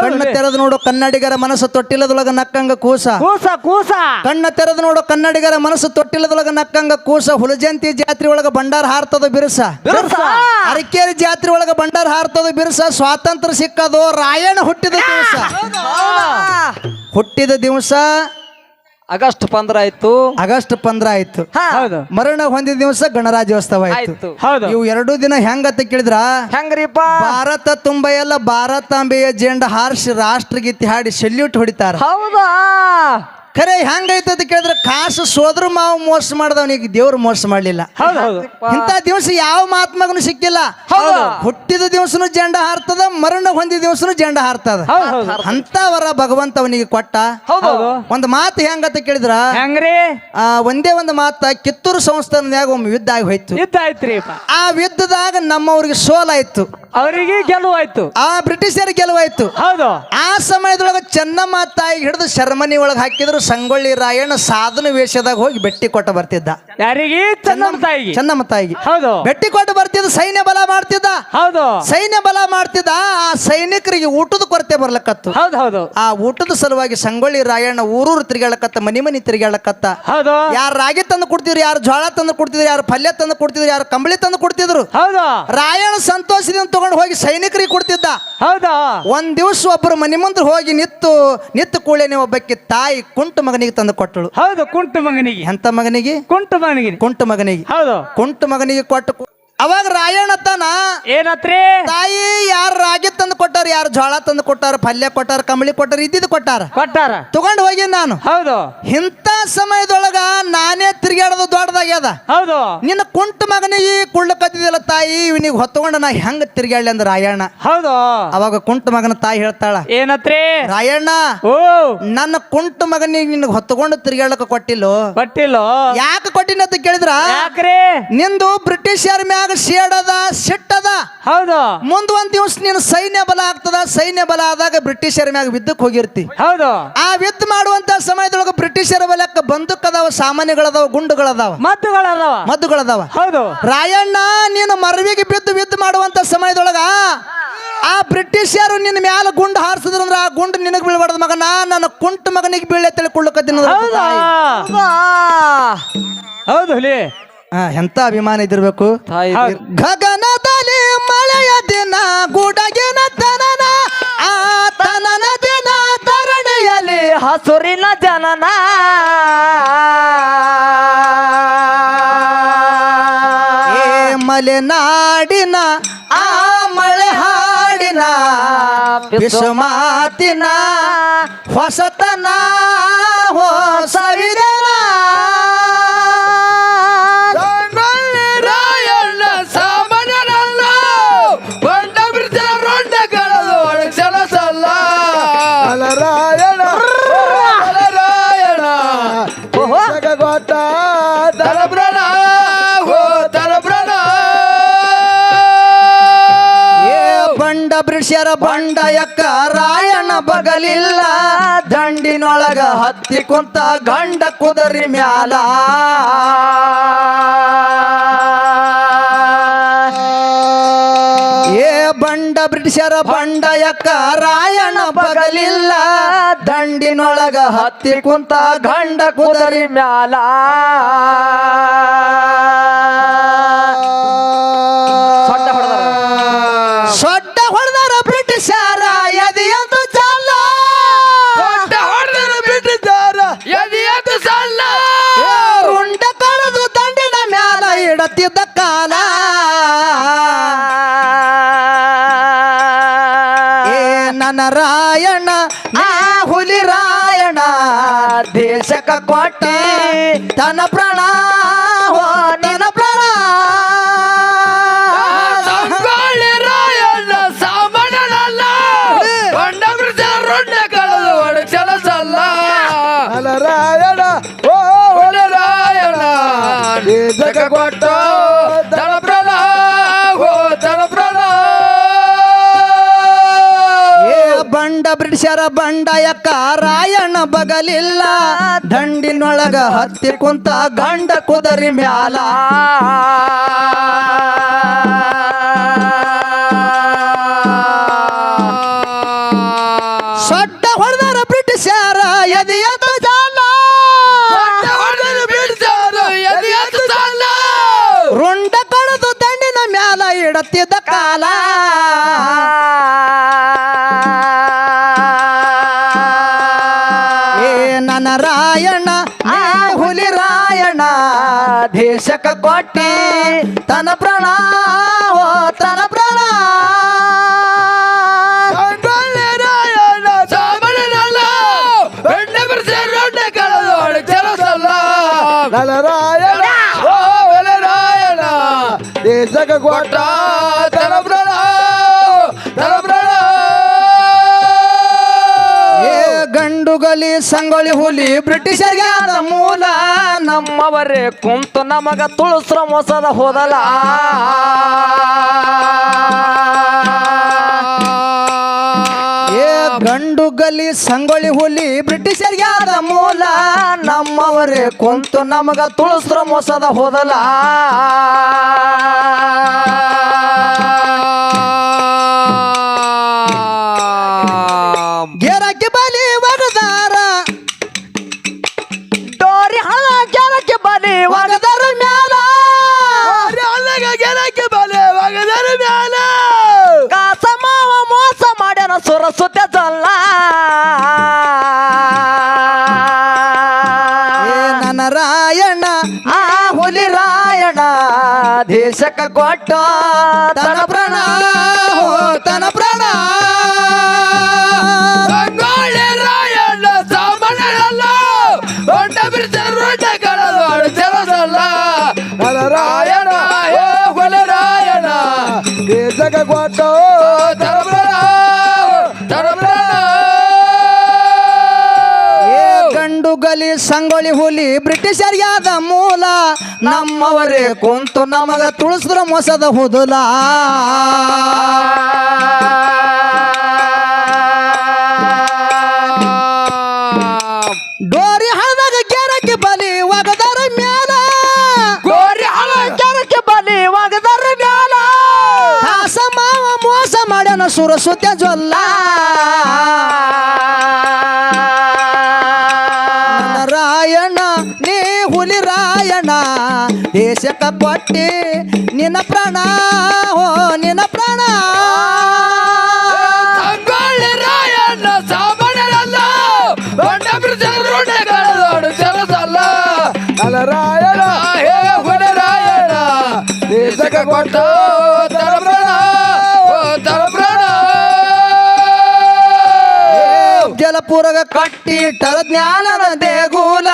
ಕಣ್ಣ ತೆರೆದು ನೋಡು ಕನ್ನಡಿಗರ ಮನಸ್ಸು ತೊಟ್ಟಿಲ್ಲದೊಳಗ ನಕ್ಕಂಗ ಕೂಸ. ಕೂಸ ಕೂಸ. ಕಣ್ಣ ತೆರೆದು ನೋಡು ಕನ್ನಡಿಗರ ಮನಸ್ಸು ತೊಟ್ಟಿಲ್ಲದೊಳಗ ನಕ್ಕಂಗ ಕೂಸ. ಹುಲಜಂತಿ ಜಾತ್ರೆ ಒಳಗ ಭಂಡಾರ ಹಾರ್ತದ ಬಿರುಸ. ಬಿರುಸ. ಅರಕೇರಿ ಜಾತ್ರೆ ಒಳಗ ಭಂಡಾರ ಹಾರ್ತದ ಬಿರುಸ. ಸ್ವಾತಂತ್ರ್ಯ ಸಿಕ್ಕದು ರಾಯಣ್ಣ ಹುಟ್ಟಿದ ದಿವಸ. ಹುಟ್ಟಿದ ದಿವಸ ಆಗಸ್ಟ್ ಪಂದ್ರ ಆಯ್ತು. ಆಗಸ್ಟ್ ಪಂದ್ರ ಆಯ್ತು. ಹೌದು. ಮರಣ ಹೊಂದಿದ ದಿವಸ ಗಣರಾಜ್ಯೋತ್ಸವ ಆಯ್ತು. ಆಯ್ತು. ಹೌದು. ಇವು ಎರಡು ದಿನ ಹೆಂಗತ್ತ ಕೇಳಿದ್ರ? ಹೆಂಗ್ರಿಪ್ಪ? ಭಾರತ ತುಂಬ ಎಲ್ಲ ಭಾರತಾಂಬೆಯ ಜೆಂಡ ಹಾರಿಸಿ ರಾಷ್ಟ್ರಗೀತೆ ಹಾಡಿ ಸೆಲ್ಯೂಟ್ ಹೊಡಿತಾರ. ಹೌದಾ? ಖರೆ ಹೆಂಗೈತದ ಕೇಳಿದ್ರೆ ಕಾಸು ಸೋದ್ರ ಮಾವು ಮೋಸ ಮಾಡ್ದವನಿಗೆ ದೇವ್ರು ಮೋಸ ಮಾಡ್ಲಿಲ್ಲ. ಹೌದು ಹೌದು. ಇಂಥ ದಿವಸ ಯಾವ ಮಹಾತ್ಮಗನು ಸಿಕ್ಕಿಲ್ಲ. ಹೌದು. ಹುಟ್ಟಿದ ದಿವಸನು ಜಂಡ ಹಾರ್ತದ ಮರಣ ಹೊಂದಿದ ದಿವಸನು ಜಂಡ ಹಾರ್ತದ. ಹೌದು ಹೌದು. ಅಂತವರ ಭಗವಂತ ಅವನಿಗೆ ಕೊಟ್ಟ. ಹೌದು. ಒಂದು ಮಾತು ಹೆಂಗತ್ತ ಕೇಳಿದ್ರ? ಹೆಂಗ್ರಿ? ಆ, ಒಂದೇ ಒಂದು ಮಾತ ಕಿತ್ತೂರು ಸಂಸ್ಥಾನದಾಗ ಒಮ್ಮೆ ಯುದ್ಧ ಆಗಿ ಹೋಯ್ತು. ಯುದ್ಧ ಆಯ್ತ್ರಿ ಆ ಯುದ್ಧದಾಗ ನಮ್ಮವ್ರಿಗೆ ಸೋಲಾಯ್ತು. ಅವರಿಗೆ ಗೆಲುವಾಯ್ತು. ಆ ಬ್ರಿಟಿಷರ ಗೆಲುವಾಯ್ತು. ಹೌದು. ಆ ಸಮಯದೊಳಗ ಚೆನ್ನಮ್ಮ ತಾಯಿ ಹಿಡಿದು ಶರ್ಮನಿ ಒಳಗೆ ಹಾಕಿದ್ರು ಸಂಗೊಳ್ಳಿ ರಾಯಣ್ಣ ಸಾಧನ ವೇಷದಾಗ ಹೋಗಿ ಬೆಟ್ಟಿ ಕೊಟ್ಟು ಬರ್ತಿದ್ದ. ಯಾರಿಗೆ? ಚೆನ್ನಮ್ಮ ತಾಯಿಗೆ. ಚೆನ್ನಮ್ಮ ತಾಯಿಗೆ. ಹೌದು. ಬೆಟ್ಟಿ ಕೊಟ್ಟು ಬರ್ತಿದ್ದ ಸೈನ್ಯ ಬಲ ಮಾಡ್ತಿದ್ದ. ಹೌದು. ಸೈನ್ಯ ಬಲ ಮಾಡ್ತಿದ್ದ ಆ ಸೈನಿಕರಿಗೆ ಊಟದ ಕೊರತೆ ಬರ್ಲಕತ್ತು. ಹೌದು ಹೌದು. ಆ ಊಟದ ಸಲುವಾಗಿ ಸಂಗೊಳ್ಳಿ ರಾಯಣ್ಣ ಊರೂರು ತಿರುಗಾಳಕತ್ತ ಮನಿ ಮನಿ ತಿರುಗಾಳಕತ್ತ ಹೌದು. ಯಾರು ರಾಗಿ ತಂದು ಕೊಡ್ತಿದ್ರು ಯಾರು ಜೋಳ ತಂದು ಕೊಡ್ತಿದ್ರು ಯಾರು ಪಲ್ಯ ತಂದು ಕೊಡ್ತಿದ್ರು ಯಾರು ಕಂಬಳಿ ತಂದು ಕೊಡ್ತಿದ್ರು. ಹೌದು. ರಾಯಣ್ಣ ಸಂತೋಷದಿಂದ ತಗೊಂಡು ಹೋಗಿ ಸೈನಿಕರಿಗೆ ಕೊಡ್ತಿದ್ದ. ಹೌದಾ? ಒಂದ್ ದಿವಸ ಒಬ್ಬರು ಮನೆ ಮುಂದೆ ಹೋಗಿ ನಿತ್ತು ನಿತ್ತು ಕೂಡಲೇ ಒಬ್ಬಕ್ಕೆ ತಾಯಿ ಕುಂಟು ಮಗನಿಗೆ ತಂದು ಕೊಟ್ಟಳು. ಹೌದು ಕುಂಟು ಮಗನಿಗೆ. ಎಂತ ಮಗನಿಗೆ? ಕುಂಟು ಮಗನಿಗೆ. ಕುಂಟು ಮಗನಿಗೆ. ಹೌದು. ಕುಂಟು ಮಗನಿಗೆ ಕೊಟ್ಟು ಅವಾಗ ರಾಯಣ್ಣ ತಾನ ಏನತ್ರಿ? ತಾಯಿ ಯಾರು ರಾಗಿ ತಂದು ಯಾರು ಜೋಳ ತಂದು ಕೊಟ್ಟಾರ ಪಲ್ಯ ಕೊಟ್ಟಾರ ಕಂಬಳಿ ಕೊಟ್ಟಾರ ಇದ್ದಿದ್ದು ಕೊಟ್ಟಾರ? ಕೊಟ್ಟಾರ. ತಗೊಂಡು ಹೋಗಿ ನಾನು. ಹೌದು. ಇಂಥ ಸಮಯದೊಳಗ ನಾನೇ ತಿರುಗಾಡೋದು ದೊಡ್ಡದಾಗ್ಯದ ಹೌದು. ನಿನ್ನ ಕುಂಟ ಮಗನಿಗೆ ಕುಳ್ಳಕತ್ತಿದಿಲ್ಲ ತಾಯಿ ಇವನಿಗೆ ಹೊತ್ತುಕೊಂಡು ನಾ ಹೆಂಗ ತಿರುಗಾಡ್ಲಿ ಅಂದ ರಾಯಣ್ಣ. ಹೌದು. ಅವಾಗ ಕುಂಟ ಮಗನ ತಾಯಿ ಹೇಳ್ತಾಳ ಏನತ್ರಿ? ರಾಯಣ್ಣ ಓ. ನನ್ನ ಕುಂಟ ಮಗನಿಗೆ ನಿನಗೆ ಹೊತ್ತುಕೊಂಡು ತಿರುಗಾಡಕ ಕೊಟ್ಟಿಲ್ಲೋ? ಕೊಟ್ಟಿಲ್ಲೋ? ಯಾಕೆ ಕೊಟ್ಟಿನ ಅಂತ ಕೇಳಿದ್ರ? ಯಾಕ್ರಿ? ನಿಂದು ಬ್ರಿಟಿಷರ್ ಮ್ಯಾಗ ಸೇಡದ ಸಿಟ್ಟದ ಹೌದು. ಮುಂದ್ ಒಂದ್ ದಿವ್ಸ ನೀನು ಸೈನ್ಯ ಬಲ ಆಗ್ತದ ಸೈನ್ಯ ಬಲ ಆದಾಗ ಬ್ರಿಟಿಷರ ಮ್ಯಾಗ ವಿದ್ದಕ್ಕೆ ಹೋಗಿರ್ತಿ. ಹೌದು. ಆ ಯುದ್ಧ ಮಾಡುವಂತ ಸಮಯದೊಳಗ ಬ್ರಿಟಿಷರ ಬಲಕ್ಕ ಬಂದೂಕದಾವ ಸಾಮಾನ್ಯಗಳದಾವ ಗುಂಡುಗಳದಾವ. ಮದ್ದುಗಳದಾವ. ಮದ್ದುಗಳದಾವ. ಹೌದು. ರಾಯಣ್ಣ ನೀನು ಮರವಿಗೆ ಬಿದ್ದು ವಿದ್ ಮಾಡುವಂತ ಸಮಯದೊಳಗ ಆ ಬ್ರಿಟಿಷರು ನಿನ್ನ ಮ್ಯಾಲ ಗುಂಡು ಹಾರಿಸಿದ್ರಂದ್ರ ಆ ಗುಂಡು ನಿನಗೆ ಬೀಳ್ಬಾರ್ದು ಮಗನ ನನ್ನ ಕುಂಟ ಮಗನಿಗೆ ಬೀಳೆ ತಿಳ್ಕೊಳ್ಳಕತ್ತೀನಿ ಹೌದಾ? ಹೌದು? ಹುಲಿ ಎಂತ ಅಭಿಮಾನ ಇದಿರ್ಬೇಕು. ಗಗನದಲ್ಲಿ ಮಳೆಯ ದಿನ, ಗುಡಗಿನ ತನನ ಆ ತನನ ದಿನ, ತರಣಿಯಲ್ಲಿ ಹಸುರಿನ ಜನನ. ಏ ಮಲೆನಾಡಿನ ಆ ಮಳೆ ಹಾಡಿನ ಬಿಸುಮಾತಿನ ಹೊಸತನ ಬಂಡ ಬ್ರಿಟಿಷರ ಬಂಡ ಯಕ್ಕ ರಾಯಣ ಬಗಲಿಲ್ಲ. ದಂಡಿನೊಳಗ ಹತ್ತಿ ಕುಂತ ಗಂಡ ಕುದರಿ ಮ್ಯಾಲ. ಏ ಬಂಡ ಬ್ರಿಟಿಷರ ಬಂಡ ಯಕ್ಕ ರಾಯಣ ಬಗಲಿಲ್ಲ. ದಂಡಿನೊಳಗ ಹತ್ತಿ ಕುಂತ ಗಂಡ ಕುದರಿ ಮ್ಯಾಲ. ನನ್ನ ರಾಯಣ್ಣ ಆ ಹುಲಿ ರಾಯಣ ದೇಶಕ ಕೊಟ್ಟೆ ತನ್ನ ಪ್ರಾಣ ಬ್ರಿಟಿಷರ ಕಾರಾಯಣ ಬಗಲಿಲ್ಲ. ದಂಡಿನೊಳಗ ಹತ್ತಿ ಕುಂತ ಗಂಡ ಕುದರಿ ಮ್ಯಾಲ. ಸೊಟ್ಟ ಹೊಡೆದಾರ ಬ್ರಿಟಿಷರ ಎದೆಯತ್ತ ಜಾಲ ರುಂಡ ಕಳೆದು ದಂಡಿನ ಮ್ಯಾಲ ಇಡತ್ತಿದ್ದ ಕಾಲ. ದೇಶಕ ಕೊಟ್ಟಿ ತನ ಪ್ರಾಣ ಓ ತನ ಪ್ರಾಣ ಸಂಗೊಳ್ಳಿ ಗಂಡುಗಲಿ ಸಂಗೊಳ್ಳಿ ಹುಲಿ, ಬ್ರಿಟಿಷರಿಗೆ ಆದ ಮೂಲ. ನಮ್ಮವರೇ ಕುಂತು ನಮಗ ತುಳಸ್ರ ಮೋಸದ ಹೋದಲ ಏ ಗಂಡುಗಲಿ ಸಂಗೊಳ್ಳಿ ಹುಲಿ, ಬ್ರಿಟಿಷರಿಗೆ ಆದ ಮೂಲ. ನಮ್ಮವರೇ ಕುಂತು ನಮಗ ತುಳಸ್ರ ಮೋಸದ ಹೋದಲ ರಾಯಣ್ಣ ಆ ಹುಲಿ ರಾಯಣ ದೇಶಕ ಕೊಟ್ಟ ತನ ಪ್ರಣ. ತನ ಪ್ರಣ ರಾಯಣ್ಣ ದೊಡ್ಡ ಏ ಒಲೆ ರಾಯಣ್ಣ ದೇಶಕ ಕೊಟ್ಟ ಹುಲಿ ಮೂಲ ನಮ್ಮವರೇ ಕುಂತು ನಮಗ ತುಳಸಿದ್ರ ಮೊಸದ ಹುದುಲ. ಡೋರಿ ಹಳದಾಗ ಗೆರಕ್ಕೆ ಬಲಿ ಒಗದರ ಮ್ಯಾಲ. ಗೋರಿ ಹಳ ಕೆರಕ್ಕೆ ಬಲಿ ಒಗದರ ಮ್ಯಾಲ. ಹಾಸ ಮಾವ ಮೋಸ ಮಾಡ್ಯಾನ ಸುರಸುತ್ತ ಜೊಲ್ಲ ದೇಶಕ್ಕ ಕೊಟ್ಟಿ ನಿನ್ನ ಪ್ರಾಣ ಹೋ ನಿನ್ನ ಪ್ರಾಣ. ಸಂಗೊಳ್ಳಿ ರಾಯಣ್ಣ ಜಲಪುರಗ ಕಟ್ಟಿ ಇಟ್ಟರ ಜ್ಞಾನದ ದೇಗುಲ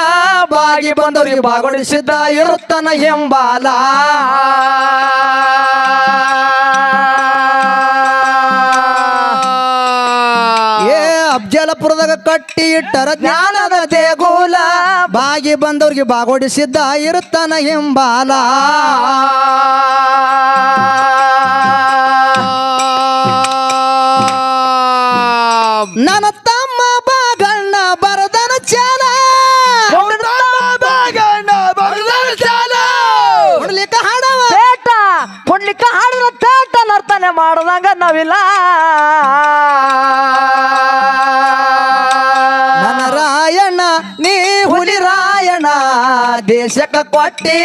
ಬಾಗಿ ಬಂದವರಿಗೆ ಬಾಗೊಡಿಸಿದ್ದ ಇರುತ್ತನ ಎಂಬಾಲ ಏ ಅಫ್ಜಲಪುರದಾಗ ಕಟ್ಟಿ ಇಟ್ಟರ ಜ್ಞಾನದ ದೇಗುಲ ಬಾಗಿ ಬಂದವ್ರಿಗೆ ಬಾಗೊಡಿಸಿದ್ದ ಇರುತ್ತನ ಎಂಬಾಲ ನನ್ನ ಕೊಡ್ಲಿಕ್ಕ ಹಾಡಿದ್ರ ಪೇಟ ನರ್ತನೆ ಮಾಡ್ದಂಗ ನಾವಿಲ್ಲ. ನನ್ನ ರಾಯಣ್ಣ ನೀ ಹುಲಿ ರಾಯಣ ದೇಶಕ್ಕ ಕೊಟ್ಟಿ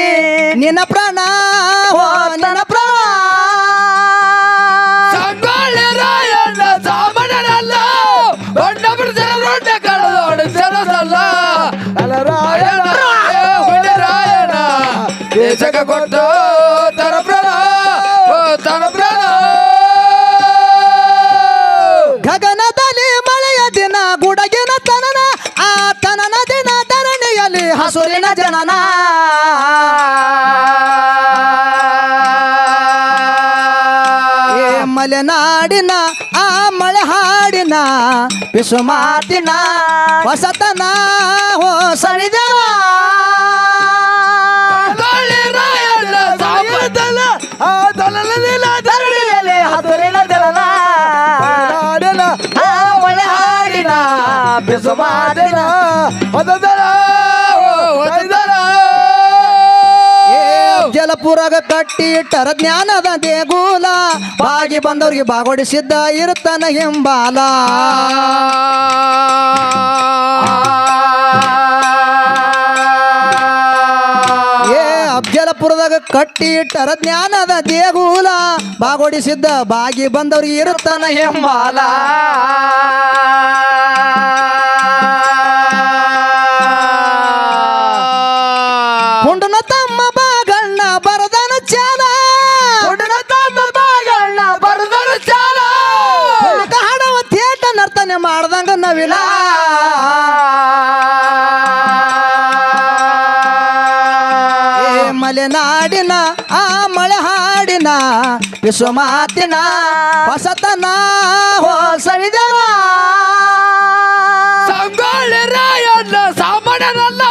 ನಿನ್ನ ಪ್ರಾಣ ಓ ನಿನ್ನ ಪ್ರಾಣ. ಸಂಗೊಳ್ಳಿ ರಾಯಣ್ಣ ಕಳೆದು ರಾಯಣ್ಣ. ಏ ರಾಯಣ್ಣ ದೇಶಕ ಕೊಟ್ಟ ಹಸುರಿನ ಜನನ. ಮಲೆನಾಡಿನ ಆ ಮಳೆ ಹಾಡಿನ ವಿಶ್ವ ಮಾತಿನ ಹೊಸತನ ಹೋ ಸಣಿದೇವ ಸಂಗೊಳ್ಳಿ ಅಫ್ಜಲಪುರಾಗ ಕಟ್ಟಿ ಇಟ್ಟರ ಜ್ಞಾನದ ದೇಗುಲ. ಬಾಗಿ ಬಂದವ್ರಿಗೆ ಬಾಗೊಡಿಸಿದ್ದ ಇರುತ್ತಾನ ಹಿಂಬಾಲ. ಅಫ್ಜಲಪುರದಾಗ ಕಟ್ಟಿ ಇಟ್ಟರ ಜ್ಞಾನದ ದೇಗುಲ. ಬಾಗೊಡಿಸಿದ್ದ ಬಾಗಿ ಬಂದವ್ರಿಗೆ ಇರುತ್ತಾನ ಹಿಂಬಾಲ. ಹಾಡಿನ ವಿಶ್ವಮಾತಿನ ಹೊಸತನ ಹೊಸವಿದವ ಸಂಗೊಳ್ಳಿ ರಾಯಣ್ಣ ಸಾಮಾನ್ಯನಲ್ಲ